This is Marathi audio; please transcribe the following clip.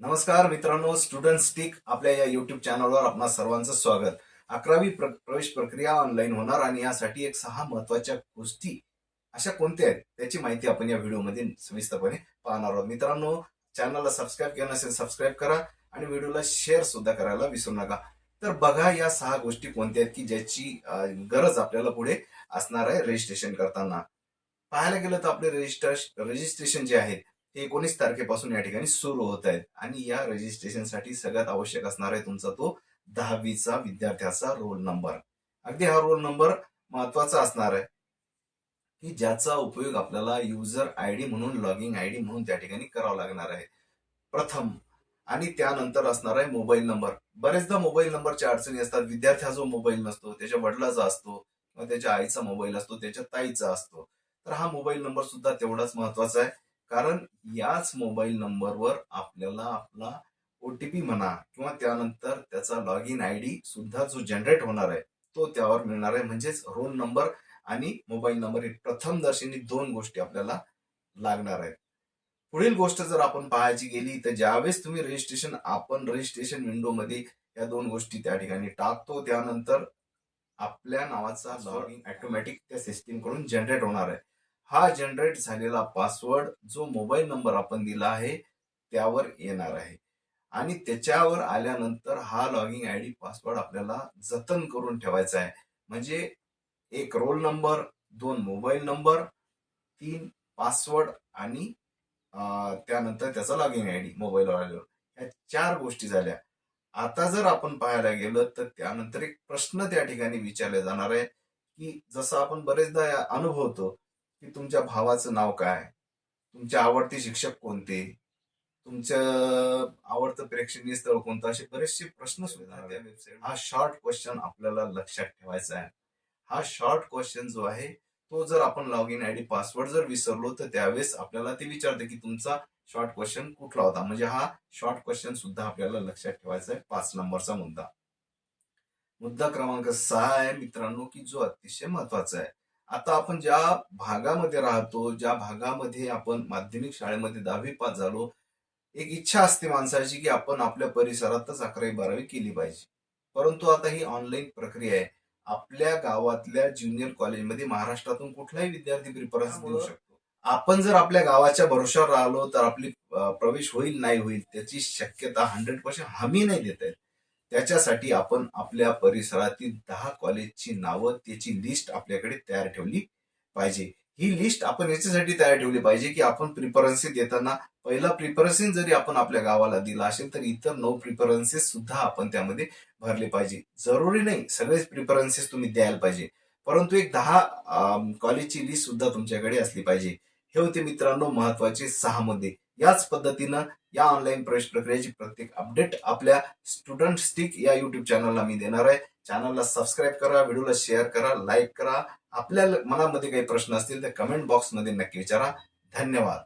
नमस्कार मित्रांनो स्टुडंट स्टिक आपल्या या युट्यूब चॅनलवर आपणा सर्वांचं स्वागत. अकरावी प्र- प्रवेश प्रक्रिया ऑनलाईन होणार आणि यासाठी एक सहा महत्त्वाच्या गोष्टी अशा कोणत्या आहेत त्याची माहिती आपण या व्हिडिओमध्ये सविस्तरपणे पाहणार आहोत. मित्रांनो चॅनलला सबस्क्राईब केलं नसेल सबस्क्राईब करा आणि व्हिडिओला शेअर सुद्धा करायला विसरू नका. तर बघा या सहा गोष्टी कोणत्या आहेत की ज्याची गरज आपल्याला पुढे असणार आहे रजिस्ट्रेशन करताना. पाहायला गेलं तर आपले रजिस्टर रजिस्ट्रेशन जे आहे ते एकोणीस तारखेपासून या ठिकाणी सुरू होत आहेत. आणि या रजिस्ट्रेशनसाठी सगळ्यात आवश्यक असणार आहे तुमचा तो दहावीचा विद्यार्थ्याचा रोल नंबर अगदी हा रोल नंबर महत्त्वाचा असणार आहे. की ज्याचा उपयोग आपल्याला युजर आय डी म्हणून लॉगिंग आय डी म्हणून त्या ठिकाणी करावा लागणार आहे. प्रथम आणि त्यानंतर असणार आहे मोबाईल नंबर बरेचदा मोबाईल नंबरच्या अडचणी असतात. विद्यार्थ्याचा जो मोबाईल नसतो त्याच्या वडिलाचा असतो किंवा त्याच्या आईचा मोबाईल असतो त्याच्या ताईचा असतो. तर हा मोबाईल नंबर सुद्धा तेवढाच महत्त्वाचा आहे. कारण याच मोबाईल नंबरवर आपल्याला आपला ओटीपी म्हणा किंवा त्यानंतर त्याचा लॉग इन आय डी सुद्धा जो जनरेट होणार आहे तो त्यावर मिळणार आहे. म्हणजेच रोल नंबर आणि मोबाईल नंबर हे प्रथम दर्शनी दोन गोष्टी आपल्याला लागणार आहेत. पुढील गोष्ट जर आपण पाहायची गेली तर ज्यावेळेस तुम्ही रजिस्ट्रेशन आपण रजिस्ट्रेशन विंडोमध्ये या दोन गोष्टी त्या ठिकाणी टाकतो त्यानंतर आपल्या नावाचा लॉग इन ऑटोमॅटिक त्या सिस्टीमकडून जनरेट होणार आहे. हा जनरेट झालेला पासवर्ड जो मोबाईल नंबर आपण दिला आहे त्यावर येणार आहे. आणि त्याच्यावर आल्यानंतर हा लॉगिंग आय डी पासवर्ड आपल्याला जतन करून ठेवायचा आहे. म्हणजे एक रोल नंबर दोन मोबाईल नंबर तीन पासवर्ड आणि त्यानंतर त्याचा लॉगिंग आय डी मोबाईलवर आल्यावर. ह्या चार गोष्टी झाल्या. आता जर आपण पाहायला गेलं तर त्यानंतर एक प्रश्न त्या ठिकाणी विचारला जाणार आहे की जसं आपण बरेचदा अनुभवतो की तुमच्या भावाचं नाव काय? तुमचे आवडते शिक्षक कोणते? तुमचं आवडतं प्रेक्षणीय स्थळ कोणतं? असे बरेचसे प्रश्न सुद्धा हा शॉर्ट क्वेश्चन आपल्याला लक्षात ठेवायचा आहे. हा शॉर्ट क्वेश्चन जो आहे तो जर आपण log in I D password जर विसरलो तर त्यावेळेस आपल्याला ते विचारते की तुमचा शॉर्ट क्वेश्चन कुठला होता? म्हणजे हा शॉर्ट क्वेश्चन सुद्धा आपल्याला लक्षात ठेवायचा आहे. पाच नंबरचा मुद्दा. मुद्दा क्रमांक सहा आहे मित्रांनो की जो अतिशय महत्त्वाचा आहे. आता आपण ज्या भागामध्ये राहतो ज्या भागामध्ये आपण माध्यमिक शाळेमध्ये दहावी पास झालो एक इच्छा असते माणसाची की आपण आपल्या परिसरातच अकरावी बारावी केली पाहिजे. परंतु आता ही ऑनलाईन प्रक्रिया आहे. आपल्या गावातल्या ज्युनियर कॉलेजमध्ये महाराष्ट्रातून कुठलाही विद्यार्थी प्रिफरन्स देऊ शकतो. आपण जर आपल्या गावाच्या भरोशावर राहिलो तर आपली प्रवेश होईल नाही होईल त्याची शक्यता हंड्रेड पर्सेंट हमी नाही देत आहेत त्याच्यासाठी आपण आपल्या परिसरातील दहा कॉलेजची नावं त्याची लिस्ट आपल्याकडे तयार ठेवली पाहिजे. ही लिस्ट आपण याच्यासाठी तयार ठेवली पाहिजे की आपण प्रिफरन्सेस देताना पहिला प्रिफरन्सेस जरी आपण आपल्या गावाला दिला असेल तर इतर नऊ प्रिफरन्सेस सुद्धा आपण त्यामध्ये भरले पाहिजे. जरुरी नाही सगळेच प्रिफरन्सेस तुम्ही द्यायला पाहिजे. परंतु एक दहा कॉलेजची लिस्ट सुद्धा तुमच्याकडे असली पाहिजे. हे होते मित्रांनो महत्त्वाचे सहा मुद्दे. याच पद्धतीनं या ऑनलाईन प्रवेश प्रक्रियेची प्रत्येक अपडेट आपल्या स्टुडंट स्टिक या युट्यूब चॅनलला मी देणार आहे. चॅनलला सबस्क्राईब करा व्हिडिओला शेअर करा लाईक करा. आपल्या मनामध्ये काही प्रश्न असतील तर कमेंट बॉक्समध्ये नक्की विचारा. धन्यवाद.